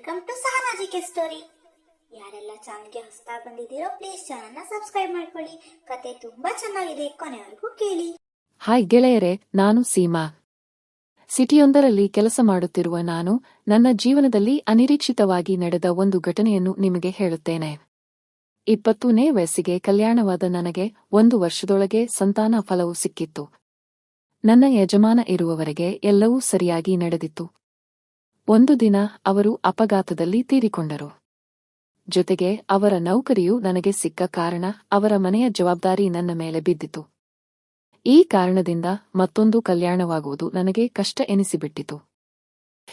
Welcome to ಸಹನಾಜಿಕೆ story ಯಾರೆಲ್ಲ ಚಾನಲ್ಗೆ ಹೊಸತಾ ಬಂದಿದ್ದೀರೋ please ಚಾನಲ್ನ ಸಬ್ಸ್ಕ್ರೈಬ್ ಮಾಡ್ಕೊಳ್ಳಿ. ಕತೆ ತುಂಬಾ ಚೆನ್ನಾಗಿದೆ, ಕೊನೆವರೆಗೂ ಕೇಳಿ. ಹಾಯ್ ಗೆಳೆಯರೆ, ನಾನು ಸೀಮಾ. ಸಿಟಿಯೊಂದರಲ್ಲಿ ಕೆಲಸ ಮಾಡುತ್ತಿರುವ ನಾನು, ನನ್ನ ಜೀವನದಲ್ಲಿ ಅನಿರೀಕ್ಷಿತವಾಗಿ ನಡೆದ ಒಂದು ಘಟನೆಯನ್ನು ನಿಮಗೆ ಹೇಳುತ್ತೇನೆ. ಇಪ್ಪತ್ತನೇ ವಯಸ್ಸಿಗೆ ಕಲ್ಯಾಣವಾದ ನನಗೆ ಒಂದು ವರ್ಷದೊಳಗೆ ಸಂತಾನ ಫಲವು ಸಿಕ್ಕಿತ್ತು. ನನ್ನ ಯಜಮಾನ ಇರುವವರೆಗೆ ಎಲ್ಲವೂ ಸರಿಯಾಗಿ ನಡೆದಿತ್ತು. ಒಂದು ದಿನ ಅವರು ಅಪಘಾತದಲ್ಲಿ ತೀರಿಕೊಂಡರು. ಜೊತೆಗೆ ಅವರ ನೌಕರಿಯು ನನಗೆ ಸಿಕ್ಕ ಕಾರಣ ಅವರ ಮನೆಯ ಜವಾಬ್ದಾರಿ ನನ್ನ ಮೇಲೆ ಬಿದ್ದಿತು. ಈ ಕಾರಣದಿಂದ ಮತ್ತೊಂದು ಕಲ್ಯಾಣವಾಗುವುದು ನನಗೆ ಕಷ್ಟ ಎನಿಸಿಬಿಟ್ಟಿತು.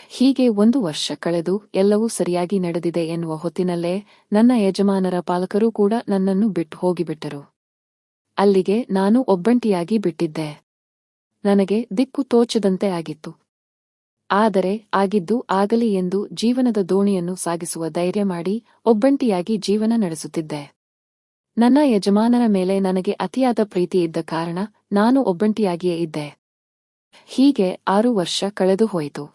ಹೀಗೆ ಒಂದು ವರ್ಷ ಕಳೆದು ಎಲ್ಲವೂ ಸರಿಯಾಗಿ ನಡೆದಿದೆ ಎನ್ನುವ ಹೊತ್ತಿನಲ್ಲೇ ನನ್ನ ಯಜಮಾನರ ಪಾಲಕರೂ ಕೂಡ ನನ್ನನ್ನು ಬಿಟ್ಟು ಹೋಗಿಬಿಟ್ಟರು. ಅಲ್ಲಿಗೆ ನಾನು ಒಬ್ಬಂಟಿಯಾಗಿ ಬಿಟ್ಟಿದ್ದೆ. ನನಗೆ ದಿಕ್ಕು ತೋಚದಂತೆ ಆಗಿತ್ತು. ಆದರೆ ಆಗಿದ್ದು ಆಗಲಿ ಎಂದು ಜೀವನದ ದೋಣಿಯನ್ನು ಸಾಗಿಸುವ ಧೈರ್ಯ ಮಾಡಿ ಒಬ್ಬಂಟಿಯಾಗಿ ಜೀವನ ನಡೆಸುತ್ತಿದ್ದೆ. ನನ್ನ ಯಜಮಾನರ ಮೇಲೆ ನನಗೆ ಅತಿಯಾದ ಪ್ರೀತಿ ಇದ್ದ ಕಾರಣ ನಾನು ಒಬ್ಬಂಟಿಯಾಗಿಯೇ ಇದ್ದೆ. ಹೀಗೆ ಆರು ವರ್ಷ ಕಳೆದು ಹೋಯಿತು.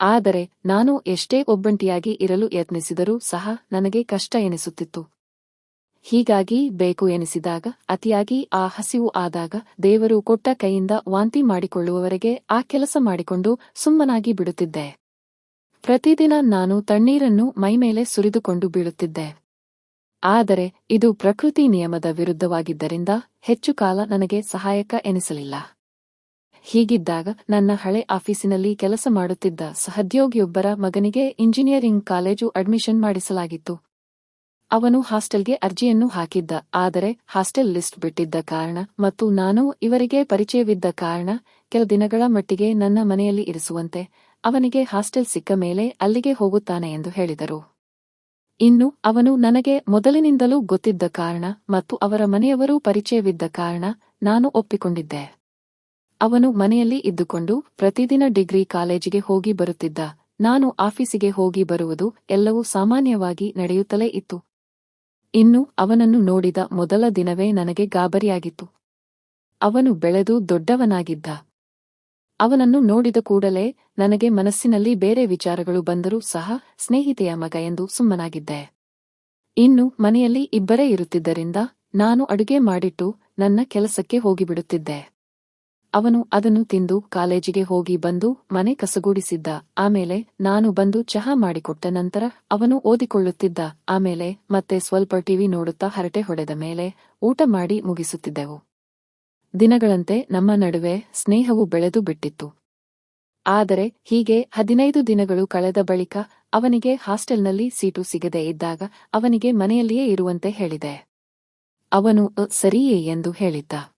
ಆದರೆ ನಾನು ಎಷ್ಟೇ ಒಬ್ಬಂಟಿಯಾಗಿ ಇರಲು ಯತ್ನಿಸಿದರೂ ಸಹ ನನಗೆ ಕಷ್ಟ ಎನಿಸುತ್ತಿತ್ತು. ಹೀಗಾಗಿ ಬೇಕು ಎನಿಸಿದಾಗ, ಅತಿಯಾಗಿ ಆ ಹಸಿವು ಆದಾಗ ದೇವರು ಕೊಟ್ಟ ಕೈಯಿಂದ ವಾಂತಿ ಮಾಡಿಕೊಳ್ಳುವವರೆಗೆ ಆ ಕೆಲಸ ಮಾಡಿಕೊಂಡು ಸುಮ್ಮನಾಗಿ ಬಿಡುತ್ತಿದ್ದೆ. ಪ್ರತಿದಿನ ನಾನು ತಣ್ಣೀರನ್ನು ಮೈಮೇಲೆ ಸುರಿದುಕೊಂಡು ಬೀಳುತ್ತಿದ್ದೆ. ಆದರೆ ಇದು ಪ್ರಕೃತಿ ನಿಯಮದ ವಿರುದ್ಧವಾಗಿದ್ದರಿಂದ ಹೆಚ್ಚು ಕಾಲ ನನಗೆ ಸಹಾಯಕ ಎನಿಸಲಿಲ್ಲ. ಹೀಗಿದ್ದಾಗ ನನ್ನ ಹಳೆ ಆಫೀಸಿನಲ್ಲಿ ಕೆಲಸ ಮಾಡುತ್ತಿದ್ದ ಸಹದ್ಯೋಗಿಯೊಬ್ಬರ ಮಗನಿಗೆ ಇಂಜಿನಿಯರಿಂಗ್ ಕಾಲೇಜು ಅಡ್ಮಿಷನ್ ಮಾಡಿಸಲಾಗಿತ್ತು. ಅವನು ಹಾಸ್ಟೆಲ್ಗೆ ಅರ್ಜಿಯನ್ನು ಹಾಕಿದ್ದ. ಆದರೆ ಹಾಸ್ಟೆಲ್ ಲಿಸ್ಟ್ ಬಿಟ್ಟಿದ್ದ ಕಾರಣ ಮತ್ತು ನಾನು ಇವರಿಗೆ ಪರಿಚಯವಿದ್ದ ಕಾರಣ ಕೆಲ ದಿನಗಳ ಮಟ್ಟಿಗೆ ನನ್ನ ಮನೆಯಲ್ಲಿ ಇರಿಸುವಂತೆ ಅವನಿಗೆ ಹಾಸ್ಟೆಲ್ ಸಿಕ್ಕ ಮೇಲೆ ಅಲ್ಲಿಗೆ ಹೋಗುತ್ತಾನೆ ಎಂದು ಹೇಳಿದರು. ಇನ್ನು ಅವನು ನನಗೆ ಮೊದಲಿನಿಂದಲೂ ಗೊತ್ತಿದ್ದ ಕಾರಣ ಮತ್ತು ಅವರ ಮನೆಯವರೂ ಪರಿಚಯವಿದ್ದ ಕಾರಣ ನಾನು ಒಪ್ಪಿಕೊಂಡಿದ್ದೆ. ಅವನು ಮನೆಯಲ್ಲಿ ಇದ್ದುಕೊಂಡು ಪ್ರತಿದಿನ ಡಿಗ್ರಿ ಕಾಲೇಜಿಗೆ ಹೋಗಿ ಬರುತ್ತಿದ್ದ. ನಾನು ಆಫೀಸಿಗೆ ಹೋಗಿ ಬರುವುದು ಎಲ್ಲವೂ ಸಾಮಾನ್ಯವಾಗಿ ನಡೆಯುತ್ತಲೇ ಇತ್ತು. ಇನ್ನು ಅವನನ್ನು ನೋಡಿದ ಮೊದಲ ದಿನವೇ ನನಗೆ ಗಾಬರಿಯಾಗಿತ್ತು. ಅವನು ಬೆಳೆದು ದೊಡ್ಡವನಾಗಿದ್ದ. ಅವನನ್ನು ನೋಡಿದ ಕೂಡಲೇ ನನಗೆ ಮನಸ್ಸಿನಲ್ಲಿ ಬೇರೆ ವಿಚಾರಗಳು ಬಂದರೂ ಸಹ ಸ್ನೇಹಿತೆಯ ಮಗ ಎಂದು ಸುಮ್ಮನಾಗಿದ್ದೆ. ಇನ್ನು ಮನೆಯಲ್ಲಿ ಇಬ್ಬರೇ ಇರುತ್ತಿದ್ದರಿಂದ ನಾನು ಅಡುಗೆ ಮಾಡಿಟ್ಟು ನನ್ನ ಕೆಲಸಕ್ಕೆ ಹೋಗಿಬಿಡುತ್ತಿದ್ದೆ. ಅವನು ಅದನ್ನು ತಿಂದು ಕಾಲೇಜಿಗೆ ಹೋಗಿ ಬಂದು ಮನೆ ಕಸಗೂಡಿಸಿದ್ದ. ಆಮೇಲೆ ನಾನು ಬಂದು ಚಹಾ ಮಾಡಿಕೊಟ್ಟ ನಂತರ ಅವನು ಓದಿಕೊಳ್ಳುತ್ತಿದ್ದ. ಆಮೇಲೆ ಮತ್ತೆ ಸ್ವಲ್ಪ ಟಿವಿ ನೋಡುತ್ತಾ ಹರಟೆ ಹೊಡೆದ ಮೇಲೆ ಊಟ ಮಾಡಿ ಮುಗಿಸುತ್ತಿದ್ದೆವು. ದಿನಗಳಂತೆ ನಮ್ಮ ನಡುವೆ ಸ್ನೇಹವು ಬೆಳೆದು ಬಿಟ್ಟಿತ್ತು. ಆದರೆ ಹೀಗೆ ಹದಿನೈದು ದಿನಗಳು ಕಳೆದ ಬಳಿಕ ಅವನಿಗೆ ಹಾಸ್ಟೆಲ್ನಲ್ಲಿ ಸೀಟು ಸಿಗದೇ ಇದ್ದಾಗ ಅವನಿಗೆ ಮನೆಯಲ್ಲಿಯೇ ಇರುವಂತೆ ಹೇಳಿದೆ. ಅವನು ಸರಿಯೇ ಎಂದು ಹೇಳಿದ್ದ.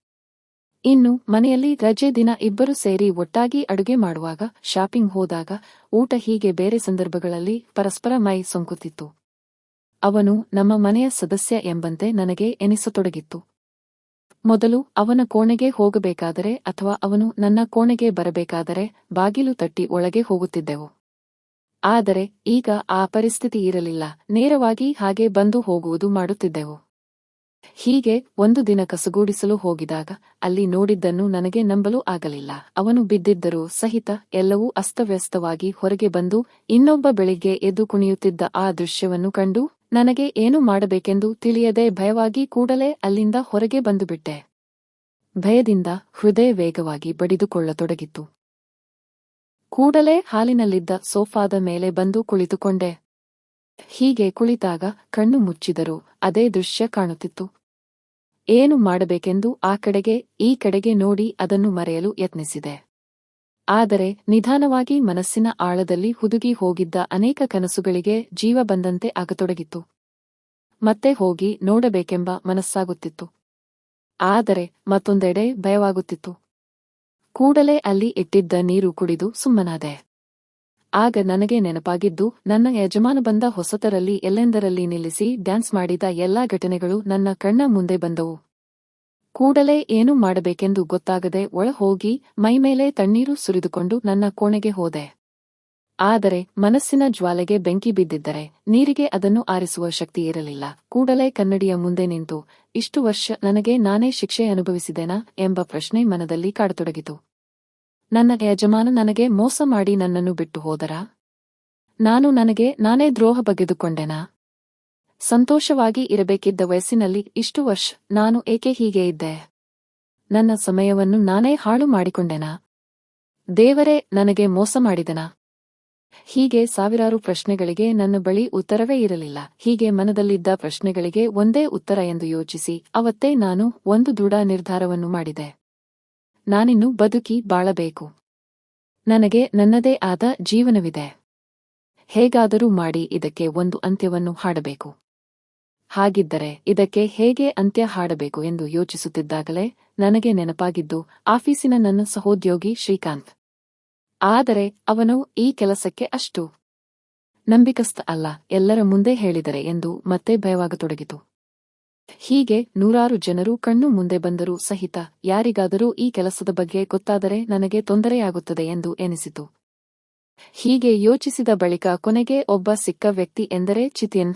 ಇನ್ನು ಮನೆಯಲ್ಲಿ ರಜೆ ದಿನ ಇಬ್ಬರು ಸೇರಿ ಒಟ್ಟಾಗಿ ಅಡುಗೆ ಮಾಡುವಾಗ ಶಾಪಿಂಗ್ ಹೋದಾಗ ಊಟ ಹೀಗೆ ಬೇರೆ ಸಂದರ್ಭಗಳಲ್ಲಿ ಪರಸ್ಪರ ಮೈ ಸೊಂಕುತ್ತಿತ್ತು. ಅವನು ನಮ್ಮ ಮನೆಯ ಸದಸ್ಯ ಎಂಬಂತೆ ನನಗೆ ಎನಿಸತೊಡಗಿತ್ತು. ಮೊದಲು ಅವನ ಕೋಣೆಗೆ ಹೋಗಬೇಕಾದರೆ ಅಥವಾ ಅವನು ನನ್ನ ಕೋಣೆಗೆ ಬರಬೇಕಾದರೆ ಬಾಗಿಲು ತಟ್ಟಿ ಒಳಗೆ ಹೋಗುತ್ತಿದ್ದೆವು. ಆದರೆ ಈಗ ಆ ಪರಿಸ್ಥಿತಿ ಇರಲಿಲ್ಲ, ನೇರವಾಗಿ ಹಾಗೆ ಬಂದು ಹೋಗುವುದು ಮಾಡುತ್ತಿದ್ದೆವು. ಹೀಗೆ ಒಂದು ದಿನ ಕಸುಗೂಡಿಸಲು ಹೋಗಿದಾಗ ಅಲ್ಲಿ ನೋಡಿದ್ದನ್ನು ನನಗೆ ನಂಬಲು ಆಗಲಿಲ್ಲ. ಅವನು ಬಿದ್ದಿದ್ದರೂ ಸಹಿತ ಎಲ್ಲವೂ ಅಸ್ತವ್ಯಸ್ತವಾಗಿ ಹೊರಗೆ ಬಂದು ಇನ್ನೊಬ್ಬ ಬೆಳಿಗ್ಗೆ ಎದ್ದು ಕುಣಿಯುತ್ತಿದ್ದ ಆ ದೃಶ್ಯವನ್ನು ಕಂಡು, ನನಗೆ ಏನು ಮಾಡಬೇಕೆಂದು ತಿಳಿಯದೆ ಭಯವಾಗಿ ಕೂಡಲೇ ಅಲ್ಲಿಂದ ಹೊರಗೆ ಬಂದುಬಿಟ್ಟೆ. ಭಯದಿಂದ ಹೃದಯ ವೇಗವಾಗಿ ಬಡಿದುಕೊಳ್ಳತೊಡಗಿತ್ತು. ಕೂಡಲೇ ಹಾಲಿನಲ್ಲಿದ್ದ ಸೋಫಾದ ಮೇಲೆ ಬಂದು ಕುಳಿತುಕೊಂಡೆ. ಹೀಗೆ ಕುಳಿತಾಗ ಕಣ್ಣು ಮುಚ್ಚಿದರು, ಅದೇ ದೃಶ್ಯ ಕಾಣುತ್ತಿತ್ತು. ಏನು ಮಾಡಬೇಕೆಂದು ಆ ಕಡೆಗೆ, ಈ ಕಡೆಗೆ ನೋಡಿ ಅದನ್ನು ಮರೆಯಲು ಯತ್ನಿಸಿದೆ. ಆದರೆ ನಿಧಾನವಾಗಿ ಮನಸ್ಸಿನ ಆಳದಲ್ಲಿ ಹುದುಗಿ ಹೋಗಿದ್ದ ಅನೇಕ ಕನಸುಗಳಿಗೆ ಜೀವ ಬಂದಂತೆ ಆಗತೊಡಗಿತ್ತು. ಮತ್ತೆ ಹೋಗಿ ನೋಡಬೇಕೆಂಬ ಮನಸ್ಸಾಗುತ್ತಿತ್ತು. ಆದರೆ ಮತ್ತೊಂದೆಡೆ ಭಯವಾಗುತ್ತಿತ್ತು. ಕೂಡಲೇ ಅಲ್ಲಿ ಇಟ್ಟಿದ್ದ ನೀರು ಕುಡಿದು ಸುಮ್ಮನಾದೆ. ಆಗ ನನಗೆ ನೆನಪಾಗಿದ್ದು, ನನ್ನ ಯಜಮಾನ ಬಂದ ಹೊಸತರಲ್ಲಿ ಎಲ್ಲೆಂದರಲ್ಲಿ ನಿಲ್ಲಿಸಿ ಡ್ಯಾನ್ಸ್ ಮಾಡಿದ ಎಲ್ಲಾ ಘಟನೆಗಳು ನನ್ನ ಕಣ್ಣ ಮುಂದೆ ಬಂದವು. ಕೂಡಲೇ ಏನು ಮಾಡಬೇಕೆಂದು ಗೊತ್ತಾಗದೆ ಒಳ ಹೋಗಿ ಮೈಮೇಲೆ ತಣ್ಣೀರು ಸುರಿದುಕೊಂಡು ನನ್ನ ಕೋಣೆಗೆ ಹೋದೆ. ಆದರೆ ಮನಸ್ಸಿನ ಜ್ವಾಲೆಗೆ ಬೆಂಕಿ ಬಿದ್ದಿದ್ದರೆ ನೀರಿಗೆ ಅದನ್ನು ಆರಿಸುವ ಶಕ್ತಿ ಇರಲಿಲ್ಲ. ಕೂಡಲೇ ಕನ್ನಡಿಯ ಮುಂದೆ ನಿಂತು, ಇಷ್ಟು ವರ್ಷ ನನಗೆ ನಾನೇ ಶಿಕ್ಷೆ ಅನುಭವಿಸಿದೆನಾ ಎಂಬ ಪ್ರಶ್ನೆ ಮನದಲ್ಲಿ ಕಾಡತೊಡಗಿತು. ನನ್ನ ಯಜಮಾನ ನನಗೆ ಮೋಸ ಮಾಡಿ ನನ್ನನ್ನು ಬಿಟ್ಟು ಹೋದರಾ? ನಾನು ನನಗೆ ನಾನೇ ದ್ರೋಹ ಬಗೆದುಕೊಂಡೆನಾ? ಸಂತೋಷವಾಗಿ ಇರಬೇಕಿದ್ದ ವಯಸ್ಸಿನಲ್ಲಿ ಇಷ್ಟು ವರ್ಷ ನಾನು ಏಕೆ ಹೀಗೆ ಇದ್ದೆ? ನನ್ನ ಸಮಯವನ್ನು ನಾನೇ ಹಾಳು ಮಾಡಿಕೊಂಡೆನಾ? ದೇವರೇ ನನಗೆ ಮೋಸ ಮಾಡಿದನ? ಹೀಗೆ ಸಾವಿರಾರು ಪ್ರಶ್ನೆಗಳಿಗೆ ನನ್ನ ಬಳಿ ಉತ್ತರವೇ ಇರಲಿಲ್ಲ. ಹೀಗೆ ಮನದಲ್ಲಿದ್ದ ಪ್ರಶ್ನೆಗಳಿಗೆ ಒಂದೇ ಉತ್ತರ ಎಂದು ಯೋಚಿಸಿ ಅವತ್ತೇ ನಾನು ಒಂದು ದೃಢ ನಿರ್ಧಾರವನ್ನು ಮಾಡಿದೆ. ನಾನಿನ್ನು ಬದುಕಿ ಬಾಳಬೇಕು. ನನಗೆ ನನ್ನದೇ ಆದ ಜೀವನವಿದೆ. ಹೇಗಾದರೂ ಮಾಡಿ ಇದಕ್ಕೆ ಒಂದು ಅಂತ್ಯವನ್ನು ಹಾಡಬೇಕು. ಹಾಗಿದ್ದರೆ ಇದಕ್ಕೆ ಹೇಗೆ ಅಂತ್ಯ ಹಾಡಬೇಕು ಎಂದು ಯೋಚಿಸುತ್ತಿದ್ದಾಗಲೇ ನನಗೆ ನೆನಪಾಗಿದ್ದು ಆಫೀಸಿನ ನನ್ನ ಸಹೋದ್ಯೋಗಿ ಶ್ರೀಕಾಂತ್. ಆದರೆ ಅವನು ಈ ಕೆಲಸಕ್ಕೆ ಅಷ್ಟು ನಂಬಿಕಸ್ಥ ಅಲ್ಲ, ಎಲ್ಲರ ಮುಂದೆ ಹೇಳಿದರೆ ಎಂದು ಮತ್ತೆ ಭಯವಾಗತೊಡಗಿತು. ಹೀಗೆ ನೂರಾರು ಜನರು ಕಣ್ಣು ಮುಂದೆ ಬಂದರೂ ಸಹಿತ ಯಾರಿಗಾದರೂ ಈ ಕೆಲಸದ ಬಗ್ಗೆ ಗೊತ್ತಾದರೆ ನನಗೆ ತೊಂದರೆಯಾಗುತ್ತದೆ ಎಂದು ಎನಿಸಿತು. ಹೀಗೆ ಯೋಚಿಸಿದ ಬಳಿಕ ಕೊನೆಗೆ ಒಬ್ಬ ಸಿಕ್ಕ ವ್ಯಕ್ತಿ ಎಂದರೆ ಚಿತಿನ್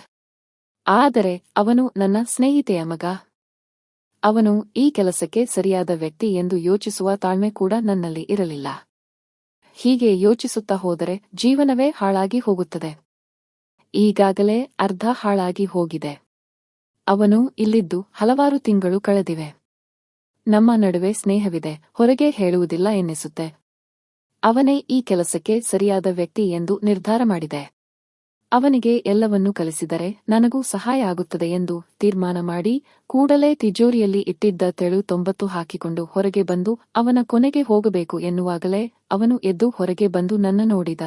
ಆದರೆ ಅವನು ನನ್ನ ಸ್ನೇಹಿತೆಯ ಮಗ. ಅವನು ಈ ಕೆಲಸಕ್ಕೆ ಸರಿಯಾದ ವ್ಯಕ್ತಿ ಎಂದು ಯೋಚಿಸುವ ತಾಳ್ಮೆ ಕೂಡ ನನ್ನಲ್ಲಿ ಇರಲಿಲ್ಲ. ಹೀಗೆ ಯೋಚಿಸುತ್ತಾ ಹೋದರೆ ಜೀವನವೇ ಹಾಳಾಗಿ ಹೋಗುತ್ತದೆ. ಈಗಾಗಲೇ ಅರ್ಧ ಹಾಳಾಗಿ ಹೋಗಿದೆ. ಅವನು ಇಲ್ಲಿದ್ದು ಹಲವಾರು ತಿಂಗಳು ಕಳೆದಿವೆ. ನಮ್ಮ ನಡುವೆ ಸ್ನೇಹವಿದೆ, ಹೊರಗೆ ಹೇಳುವುದಿಲ್ಲ ಎನ್ನಿಸುತ್ತೆ. ಅವನೇ ಈ ಕೆಲಸಕ್ಕೆ ಸರಿಯಾದ ವ್ಯಕ್ತಿ ಎಂದು ನಿರ್ಧಾರ ಮಾಡಿದೆ. ಅವನಿಗೆ ಎಲ್ಲವನ್ನೂ ಕಲಿಸಿದರೆ ನನಗೂ ಸಹಾಯ ಆಗುತ್ತದೆ ಎಂದು ತೀರ್ಮಾನ ಮಾಡಿ ಕೂಡಲೇ ತಿಜೋರಿಯಲ್ಲಿ ಇಟ್ಟಿದ್ದ ತೆಳು ತೊಂಬತ್ತು ಹಾಕಿಕೊಂಡು ಹೊರಗೆ ಬಂದು ಅವನ ಕೊನೆಗೆ ಹೋಗಬೇಕು ಎನ್ನುವಾಗಲೇ ಅವನು ಎದ್ದು ಹೊರಗೆ ಬಂದು ನನ್ನ ನೋಡಿದ.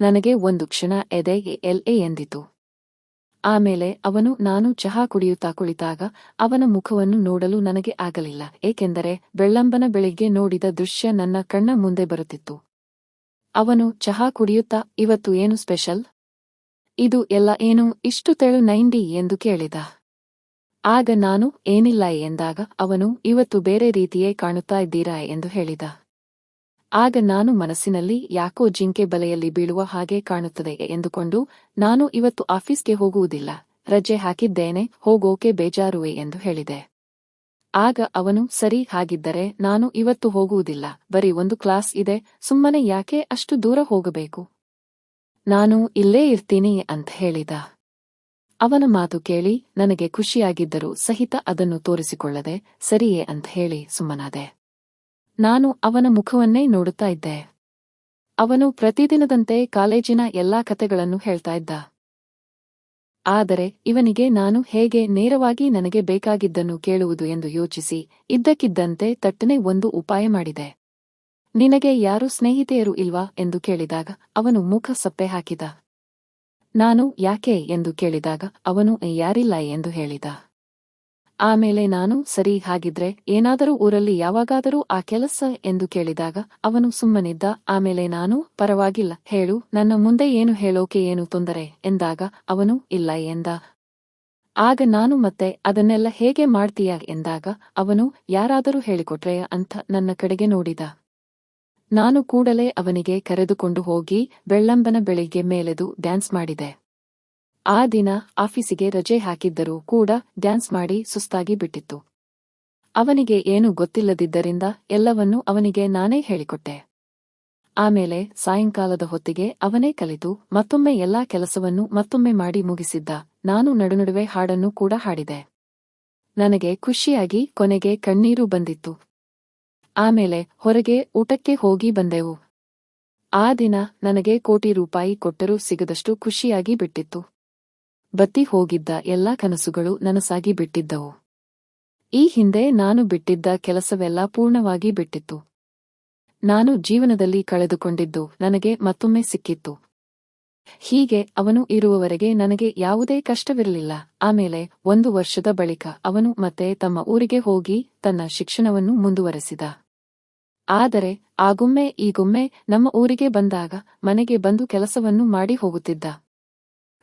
ನನಗೆ ಒಂದು ಕ್ಷಣ ಎದೆಗೆ ಎಲ್ಎ ಎಂದಿತು. ಆಮೇಲೆ ಅವನು, ನಾನು ಚಹಾ ಕುಡಿಯುತ್ತಾ ಕುಳಿತಾಗ ಅವನ ಮುಖವನ್ನು ನೋಡಲು ನನಗೆ ಆಗಲಿಲ್ಲ, ಏಕೆಂದರೆ ಬೆಳ್ಳಂಬನ ಬೆಳಿಗ್ಗೆ ನೋಡಿದ ದೃಶ್ಯ ನನ್ನ ಕಣ್ಣ ಮುಂದೆ ಬರುತ್ತಿತ್ತು. ಅವನು, ಚಹಾ ಕುಡಿಯುತ್ತಾ, ಇವತ್ತು ಏನು ಸ್ಪೆಷಲ್? ಇದು ಎಲ್ಲ ಏನು ಇಷ್ಟು ತೆಳು ನೈಂಡಿ ಎಂದು ಕೇಳಿದ. ಆಗ ನಾನು, ಏನಿಲ್ಲ ಎಂದಾಗ ಅವನು, ಇವತ್ತು ಬೇರೆ ರೀತಿಯೇ ಕಾಣುತ್ತಾ ಇದ್ದೀರಾ ಎಂದು ಹೇಳಿದ. ಆಗ ನಾನು ಮನಸ್ಸಿನಲ್ಲಿ ಯಾಕೋ ಜಿಂಕೆ ಬಲೆಯಲ್ಲಿ ಬೀಳುವ ಹಾಗೆ ಕಾಣುತ್ತದೆ ಎಂದುಕೊಂಡು ನಾನು ಇವತ್ತು ಆಫೀಸ್ಗೆ ಹೋಗುವುದಿಲ್ಲ, ರಜೆ ಹಾಕಿದ್ದೇನೆ, ಹೋಗೋಕೆ ಬೇಜಾರುವೆ ಎಂದು ಹೇಳಿದೆ. ಆಗ ಅವನು, ಸರಿ ಹಾಗಿದ್ದರೆ ನಾನು ಇವತ್ತು ಹೋಗುವುದಿಲ್ಲ, ಬರೀ ಒಂದು ಕ್ಲಾಸ್ ಇದೆ, ಸುಮ್ಮನೆ ಯಾಕೆ ಅಷ್ಟು ದೂರ ಹೋಗಬೇಕು? ನಾನು ಇಲ್ಲೇ ಇರ್ತೀನಿ ಅಂತ ಹೇಳಿದ. ಅವನ ಮಾತು ಕೇಳಿ ನನಗೆ ಖುಷಿಯಾಗಿದ್ದರೂ ಸಹಿತ ಅದನ್ನು ತೋರಿಸಿಕೊಳ್ಳದೆ, ಸರಿಯೇ ಅಂತ ಹೇಳಿ ಸುಮ್ಮನಾದೆ. ನಾನು ಅವನ ಮುಖವನ್ನೇ ನೋಡುತ್ತಾ ಇದ್ದೆ. ಅವನು ಪ್ರತಿದಿನದಂತೆ ಕಾಲೇಜಿನ ಎಲ್ಲಾ ಕಥೆಗಳನ್ನು ಹೇಳ್ತಾ ಇದ್ದ. ಆದರೆ ಇವನಿಗೆ ನಾನು ಹೇಗೆ ನೇರವಾಗಿ ನನಗೆ ಬೇಕಾಗಿದ್ದನ್ನು ಕೇಳುವುದು ಎಂದು ಯೋಚಿಸಿ ಇದ್ದಕ್ಕಿದ್ದಂತೆ ತಟ್ಟನೆ ಒಂದು ಉಪಾಯ ಮಾಡಿದೆ. ನಿನಗೆ ಯಾರು ಸ್ನೇಹಿತೆಯರು ಇಲ್ವಾ ಎಂದು ಕೇಳಿದಾಗ ಅವನು ಮುಖ ಸಪ್ಪೆ ಹಾಕಿದ. ನಾನು ಯಾಕೆ ಎಂದು ಕೇಳಿದಾಗ ಅವನು, ಯಾರಿಲ್ಲ ಎಂದು ಹೇಳಿದ. ಆಮೇಲೆ ನಾನು ಸರಿ ಹಾಗಿದ್ರೆ ಏನಾದರೂ ಊರಲ್ಲಿ ಯಾವಾಗಾದರೂ ಆ ಕೆಲಸ ಎಂದು ಕೇಳಿದಾಗ ಅವನು ಸುಮ್ಮನಿದ್ದ, ಆಮೇಲೆ ನಾನು ಪರವಾಗಿಲ್ಲ, ಹೇಳು, ನನ್ನ ಮುಂದೆ ಏನು ಹೇಳೋಕೆ ಏನು ತೊಂದರೆ ಎಂದಾಗ ಅವನು, ಇಲ್ಲ ಎಂದ. ಆಗ ನಾನು ಮತ್ತೆ ಅದನ್ನೆಲ್ಲ ಹೇಗೆ ಮಾಡ್ತೀಯ ಎಂದಾಗ ಅವನು, ಯಾರಾದರೂ ಹೇಳಿಕೊಟ್ರೆ ಅಂತ ನನ್ನ ಕಡೆಗೆ ನೋಡಿದ. ನಾನು ಕೂಡಲೇ ಅವನಿಗೆ ಕರೆದುಕೊಂಡು ಹೋಗಿ ಬೆಳ್ಳಂಬನ ಬೆಳಿಗ್ಗೆ ಮೇಲೆದು ಡ್ಯಾನ್ಸ್ ಮಾಡಿದೆ. ಆ ದಿನ ಆಫೀಸಿಗೆ ರಜೆ ಹಾಕಿದ್ದರೂ ಕೂಡ ಡ್ಯಾನ್ಸ್ ಮಾಡಿ ಸುಸ್ತಾಗಿ ಬಿಟ್ಟಿತ್ತು. ಅವನಿಗೆ ಏನು ಗೊತ್ತಿಲ್ಲದಿದ್ದರಿಂದ ಎಲ್ಲವನ್ನೂ ಅವನಿಗೆ ನಾನೇ ಹೇಳಿಕೊಟ್ಟೆ. ಆಮೇಲೆ ಸಾಯಂಕಾಲದ ಹೊತ್ತಿಗೆ ಅವನೇ ಕಲಿತು, ಮತ್ತೊಮ್ಮೆ ಎಲ್ಲಾ ಕೆಲಸವನ್ನು ಮತ್ತೊಮ್ಮೆ ಮಾಡಿ ಮುಗಿಸಿದ್ದ. ನಾನು ನಡುನಡುವೆ ಹಾಡನ್ನು ಕೂಡ ಹಾಡಿದೆ. ನನಗೆ ಖುಷಿಯಾಗಿ ಕೊನೆಗೆ ಕಣ್ಣೀರು ಬಂದಿತ್ತು. ಆಮೇಲೆ ಹೊರಗೆ ಊಟಕ್ಕೆ ಹೋಗಿ ಬಂದೆವು. ಆ ದಿನ ನನಗೆ ಕೋಟಿ ರೂಪಾಯಿ ಕೊಟ್ಟರೂ ಸಿಗದಷ್ಟು ಖುಷಿಯಾಗಿ ಬಿಟ್ಟಿತ್ತು. ಬತ್ತಿ ಹೋಗಿದ್ದ ಎಲ್ಲಾ ಕನಸುಗಳು ನನಸಾಗಿ ಬಿಟ್ಟಿದ್ದವು. ಈ ಹಿಂದೆ ನಾನು ಬಿಟ್ಟಿದ್ದ ಕೆಲಸವೆಲ್ಲ ಪೂರ್ಣವಾಗಿ ಬಿಟ್ಟಿತ್ತು. ನಾನು ಜೀವನದಲ್ಲಿ ಕಳೆದುಕೊಂಡಿದ್ದು ನನಗೆ ಮತ್ತೊಮ್ಮೆ ಸಿಕ್ಕಿತ್ತು. ಹೀಗೆ ಅವನು ಇರುವವರೆಗೆ ನನಗೆ ಯಾವುದೇ ಕಷ್ಟವಿರಲಿಲ್ಲ. ಆಮೇಲೆ ಒಂದು ವರ್ಷದ ಬಳಿಕ ಅವನು ಮತ್ತೆ ತಮ್ಮ ಊರಿಗೆ ಹೋಗಿ ತನ್ನ ಶಿಕ್ಷಣವನ್ನು ಮುಂದುವರೆಸಿದ. ಆದರೆ ಆಗೊಮ್ಮೆ ಈಗೊಮ್ಮೆ ನಮ್ಮ ಊರಿಗೆ ಬಂದಾಗ ಮನೆಗೆ ಬಂದು ಕೆಲಸವನ್ನು ಮಾಡಿ ಹೋಗುತ್ತಿದ್ದ.